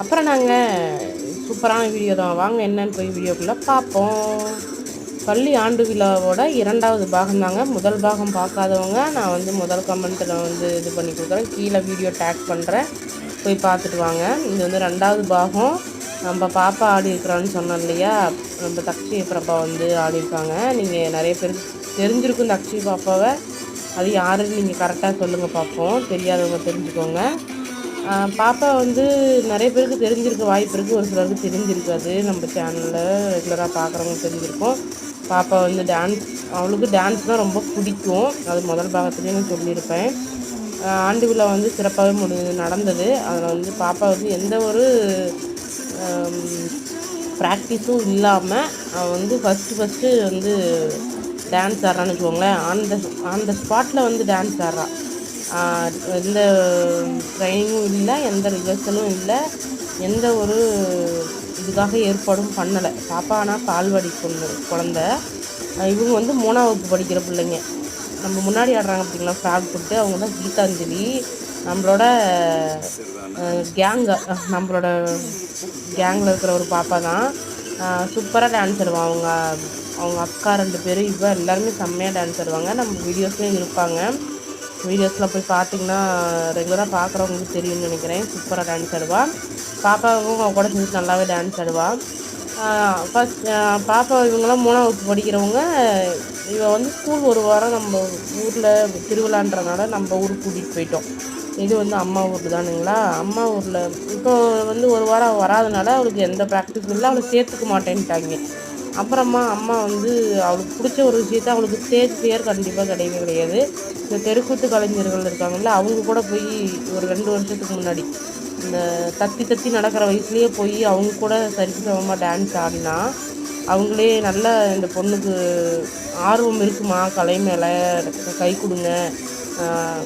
அப்புறம் நாங்கள் சூப்பரான வீடியோ தான். வாங்க என்னன்னு போய் வீடியோக்குள்ளே பார்ப்போம். பள்ளி ஆண்டு விழாவோட இரண்டாவது பாகம் தாங்க. முதல் பாகம் பார்க்காதவங்க நான் வந்து முதல் கமெண்ட்டில் வந்து இது பண்ணி கொடுக்குறேன். கீழே வீடியோ டேக் பண்ணுறேன் போய் பார்த்துட்டு வாங்க. இது வந்து ரெண்டாவது பாகம். நம்ம பாப்பா ஆடி இருக்கிறான்னு சொன்னோம் இல்லையா? நம்ம தக்ஷி பிரபா வந்து ஆடிருக்காங்க நீங்கள் நிறைய பேர் தெரிஞ்சிருக்கும் தக்ஷி பாப்பாவை. அது யாருன்னு நீங்கள் கரெக்டாக சொல்லுங்கள் பார்ப்போம் தெரியாதவங்க தெரிஞ்சுக்கோங்க. பாப்பா வந்து நிறைய பேருக்கு தெரிஞ்சிருக்க வாய்ப்பு இருக்குது ஒரு சிலருக்கு தெரிஞ்சிருக்காது நம்ம சேனலில் ரெகுலராக பார்க்குறவங்க தெரிஞ்சிருக்கோம். பாப்பா வந்து டான்ஸ் அவளுக்கு டான்ஸ்னால் ரொம்ப பிடிக்கும். அது முதல் பாகத்துலேயே நான் சொல்லியிருப்பேன். ஆண்டு விழா வந்து சிறப்பாகவே முடி நடந்தது. அதில் வந்து பாப்பா வந்து எந்த ஒரு ப்ராக்டிஸும் இல்லாமல் அவள் வந்து ஃபஸ்ட்டு ஃபஸ்ட்டு வந்து டான்ஸ் ஆடுறான்னு வச்சுக்கோங்களேன். ஆன் த ஆன் த ஸ்பாட்டில் வந்து டான்ஸ் ஆடுறான் எந்த ட்ரைனிங்கும் இல்லை எந்த ரிஹர்சலும் இல்லை. எந்த ஒரு இதுக்காக ஏற்பாடும் பண்ணலை. பாப்பா ஆனால் பால்வாடி பொண்ணு குழந்த. இவங்க வந்து மூணாவது வகுப்பு படிக்கிற பிள்ளைங்க. நம்ம முன்னாடி ஆடுறாங்க பார்த்தீங்களா ஃப்ராக் போட்டு. அவங்க தான் கீதாஞ்சலி நம்மளோட கேங்க நம்மளோட கேங்கில் இருக்கிற ஒரு பாப்பா தான். சூப்பராக டான்ஸ் ஆடுவான் அவங்க அவங்க அக்கா ரெண்டு பேரும் இவ எல்லாருமே செம்மையாக டான்ஸ் ஆடுவாங்க. நம்ம வீடியோஸ்லேயும் இருப்பாங்க. வீடியோஸில் போய் பார்த்தீங்கன்னா ரெகுலராக பார்க்குறவங்களுக்கு தெரியும்னு நினைக்கிறேன். சூப்பராக டான்ஸ் ஆடுவாள் பாப்பாவும் அவள் கூட சேர்ந்து நல்லாவே டான்ஸ் ஆடுவாள் ஃபஸ்ட் பாப்பா இவங்கெல்லாம் மூணாம் வகுப்பு படிக்கிறவங்க இவள் வந்து ஸ்கூல் ஒரு வாரம் நம்ம ஊரில் திருவிழான்றனால நம்ம ஊருக்கு கூட்டிகிட்டு போயிட்டோம். இது வந்து அம்மா ஊர் தானுங்களா? அம்மா ஊரில் இப்போ வந்து ஒரு வாரம் வராதனால அவளுக்கு எந்த ப்ராக்டிஸும் இல்லை. அவளை சேர்த்துக்க மாட்டேன்ட்டாங்க. அப்புறமா அம்மா வந்து அவளுக்கு பிடிச்ச ஒரு விஷயத்த அவளுக்கு ஸ்டேஜ் ஃபியர் கண்டிப்பாக கிடையவே கிடையாது. இந்த தெருக்கூத்து கலைஞர்கள் இருக்காங்கல்ல அவங்க கூட போய் ஒரு ரெண்டு வருஷத்துக்கு முன்னாடி இந்த தத்தி தத்தி நடக்கிற வயசுலேயே போய் அவங்க கூட சரிக்கு சமமாக டான்ஸ் ஆடினா அவங்களே நல்லா இந்த பொண்ணுக்கு ஆர்வம் இருக்குமா? கலை மேலே கை கொடுங்க.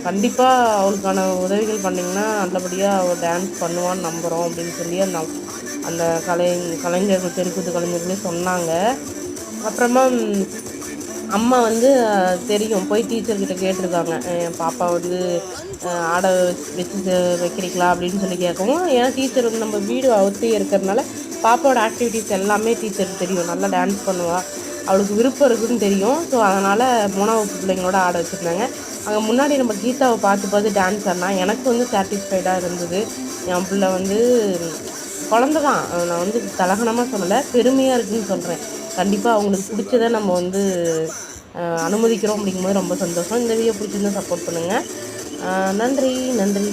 கண்டிப்பாக அவளுக்கான உதவிகள் பண்ணிங்கன்னா நல்லபடியாக அவள் டான்ஸ் பண்ணுவான்னு நம்புகிறோம் அப்படின்னு சொல்லி அந்த அந்த கலை கலைஞர்கள் தெருக்கூத்து கலைஞர்களே சொன்னாங்க. அப்புறமா அம்மா வந்து தெரியும். போய் டீச்சர்கிட்ட கேட்டிருக்காங்க. என் பாப்பா வந்து ஆடை ஆட வச்சு வைக்கிறீங்களா? அப்படின்னு சொல்லி கேட்கவும் ஏன்னா டீச்சர் வந்து நம்ம வீடு அவுத்தே இருக்கிறதுனால பாப்பாவோட ஆக்டிவிட்டீஸ் எல்லாமே டீச்சருக்கு தெரியும். நல்லா டான்ஸ் பண்ணுவாள் அவளுக்கு விருப்பம் இருக்குதுன்னு தெரியும். ஸோ அதனால் மூணாவது பிள்ளைங்களோட ஆட வச்சுருந்தாங்க. அங்கே முன்னாடி நம்ம கீதாவை பார்த்து பார்த்து டான்ஸ் ஆடினா எனக்கு வந்து சாட்டிஸ்ஃபைடாக இருந்தது. என் பிள்ளை வந்து குழந்த தான் நான் வந்து தலகணமாக சொல்லலை பெருமையாக இருக்குதுன்னு சொல்கிறேன் கண்டிப்பாக அவங்களுக்கு பிடிச்சதை நம்ம வந்து அனுமதிக்கிறோம் அப்படிங்கும்போது ரொம்ப சந்தோஷம். இந்த வீடியோ பிடிச்சிருந்தா சப்போர்ட் பண்ணுங்கள் நன்றி நன்றி.